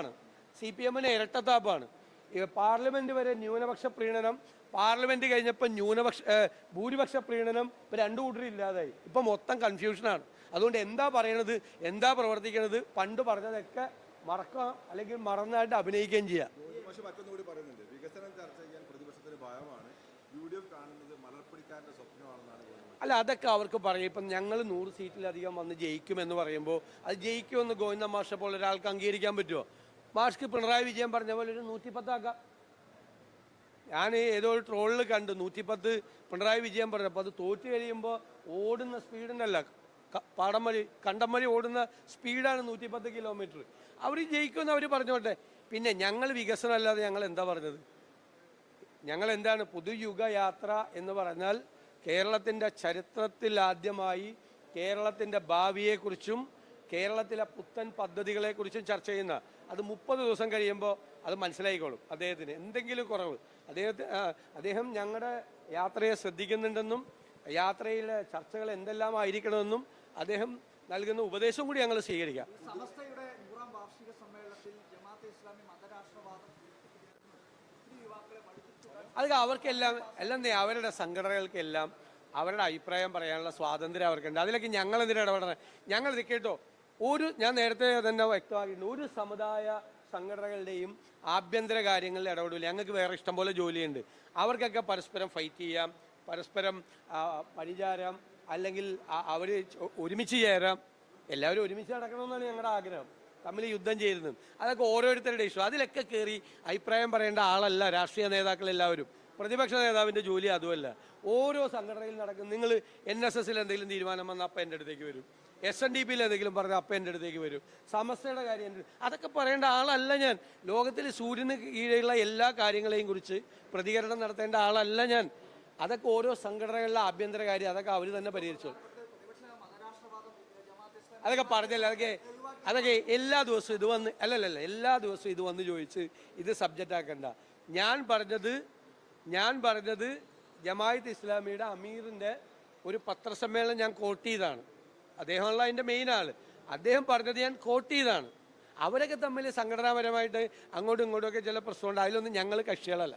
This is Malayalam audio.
ആണ്. സി പി എമ്മിന് ഇരട്ടത്താപ്പാണ് പാർലമെന്റ് വരെ ന്യൂനപക്ഷ പ്രീണനം പാർലമെന്റ് കഴിഞ്ഞപ്പോൾ ന്യൂനപക്ഷ ഭൂരിപക്ഷ പ്രീണനം ഇപ്പം രണ്ടു കൂട്ടരും ഇല്ലാതായി. ഇപ്പം മൊത്തം കൺഫ്യൂഷനാണ് അതുകൊണ്ട് എന്താ പറയണത് എന്താ പ്രവർത്തിക്കണത് പണ്ട് പറഞ്ഞതൊക്കെ മറക്കാം അല്ലെങ്കിൽ മറന്നായിട്ട് അഭിനയിക്കുകയും ചെയ്യാം. അല്ല അതൊക്കെ അവർക്ക് പറയും. ഇപ്പം ഞങ്ങൾ നൂറ് സീറ്റിലധികം വന്ന് ജയിക്കുമെന്ന് പറയുമ്പോൾ അത് ജയിക്കുമെന്ന് ഗോവിന്ദ മാഷ പോലെ ഒരാൾക്ക് അംഗീകരിക്കാൻ പറ്റുമോ മാഷ്ക്ക് പിണറായി വിജയൻ പറഞ്ഞ പോലെ ഒരു നൂറ്റിപ്പത്താക്കാം ഞാൻ ഏതോ ഒരു ട്രോളിൽ കണ്ടു നൂറ്റിപ്പത്ത് പിണറായി വിജയൻ പറഞ്ഞപ്പോൾ അത് തോറ്റു കഴിയുമ്പോൾ ഓടുന്ന സ്പീഡിനല്ല അല്ല വഴി കണ്ടം ഓടുന്ന സ്പീഡാണ് നൂറ്റിപ്പത്ത് കിലോമീറ്റർ അവർ ജയിക്കുമെന്ന് അവർ പറഞ്ഞോട്ടെ. പിന്നെ ഞങ്ങൾ വികസനം അല്ലാതെ ഞങ്ങൾ എന്താ പറഞ്ഞത്? ഞങ്ങൾ എന്താണ് പുതുയുഗ യാത്ര എന്ന് പറഞ്ഞാൽ കേരളത്തിന്റെ ചരിത്രത്തിൽ ആദ്യമായി കേരളത്തിന്റെ ഭാവിയെക്കുറിച്ചും കേരളത്തിലെ പുത്തൻ പദ്ധതികളെക്കുറിച്ചും ചർച്ച ചെയ്യുന്ന അത് മുപ്പത് ദിവസം കഴിയുമ്പോൾ അത് മനസ്സിലായിക്കോളും അദ്ദേഹത്തിന്. എന്തെങ്കിലും കുറവ്. അദ്ദേഹത്തെ അദ്ദേഹം ഞങ്ങളുടെ യാത്രയെ ശ്രദ്ധിക്കുന്നുണ്ടെന്നും യാത്രയിലെ ചർച്ചകൾ എന്തെല്ലാം ആയിരിക്കണമെന്നും അദ്ദേഹം നൽകുന്ന ഉപദേശം കൂടി ഞങ്ങൾ സ്വീകരിക്കാം. സമസ്തയുടെ നൂറാം വാർഷിക സമ്മേളനത്തിൽ ജമാഅത്തെ ഇസ്ലാമി മതരാഷ്ട്രവാദം അത് അവർക്കെല്ലാം എല്ലാം അവരുടെ സംഘടനകൾക്കെല്ലാം അവരുടെ അഭിപ്രായം പറയാനുള്ള സ്വാതന്ത്ര്യം അവർക്കുണ്ട്. അതിലേക്ക് ഞങ്ങൾ എന്തിനാണ് ഇടപെടണം. ഞങ്ങൾ ഇത് കേട്ടോ ഒരു ഞാൻ നേരത്തെ തന്നെ വ്യക്തമാക്കിയിട്ടുണ്ട്. ഒരു സമുദായ സംഘടനകളുടെയും ആഭ്യന്തര കാര്യങ്ങളിൽ ഇടപെടില്ല. ഞങ്ങൾക്ക് വേറെ ഇഷ്ടംപോലെ ജോലിയുണ്ട്. അവർക്കൊക്കെ പരസ്പരം ഫൈറ്റ് ചെയ്യാം. പരസ്പരം പരിചാരം അല്ലെങ്കിൽ അവർ ഒരുമിച്ച് ചേരാം. എല്ലാവരും ഒരുമിച്ച് നടക്കണമെന്നാണ് ഞങ്ങളുടെ ആഗ്രഹം. തമ്മിൽ യുദ്ധം ചെയ്യുന്നത് അതൊക്കെ ഓരോരുത്തരുടെ ഇഷ്യൂ അതിലൊക്കെ കയറി അഭിപ്രായം പറയേണ്ട ആളല്ല രാഷ്ട്രീയ നേതാക്കൾ എല്ലാവരും പ്രതിപക്ഷ നേതാവിന്റെ ജോലി അതുമല്ല. ഓരോ സംഘടനയിൽ നടക്കുന്ന നിങ്ങൾ എൻ എസ് എസിൽ എന്തെങ്കിലും തീരുമാനം വന്നാൽ അപ്പം എന്റെ അടുത്തേക്ക് വരും. എസ് എൻ ഡി പിയിൽ എന്തെങ്കിലും പറഞ്ഞാൽ അപ്പം എന്റെ അടുത്തേക്ക് വരും. സമസ്തയുടെ കാര്യം എന്റെ അതൊക്കെ പറയേണ്ട ആളല്ല ഞാൻ. ലോകത്തിൽ സൂര്യന് കീഴെയുള്ള എല്ലാ കാര്യങ്ങളെയും കുറിച്ച് പ്രതികരണം നടത്തേണ്ട ആളല്ല ഞാൻ. അതൊക്കെ ഓരോ സംഘടനകളിലെ ആഭ്യന്തര കാര്യം. അതൊക്കെ അവർ തന്നെ പരിഹരിച്ചു. അതൊക്കെ പറഞ്ഞല്ല? അതൊക്കെ അതൊക്കെ എല്ലാ ദിവസവും ഇത് വന്ന് അല്ലല്ലല്ല എല്ലാ ദിവസവും ഇത് വന്ന് ചോദിച്ച് ഇത് സബ്ജക്റ്റ് ആക്കണ്ട. ഞാൻ പറഞ്ഞത് ഞാൻ പറഞ്ഞത് ജമായത്ത് ഇസ്ലാമിയുടെ അമീറിന്റെ ഒരു പത്രസമ്മേളനം ഞാൻ കോട്ട് ചെയ്താണ് അദ്ദേഹമുള്ള അതിന്റെ മെയിൻ ആൾ അദ്ദേഹം പറഞ്ഞത് ഞാൻ കോട്ട് ചെയ്താണ് അവരൊക്കെ തമ്മിൽ സംഘടനാപരമായിട്ട് അങ്ങോട്ടും ഇങ്ങോട്ടും ഒക്കെ ചില പ്രശ്നമുണ്ട്. അതിലൊന്നും ഞങ്ങൾ കക്ഷികളല്ല.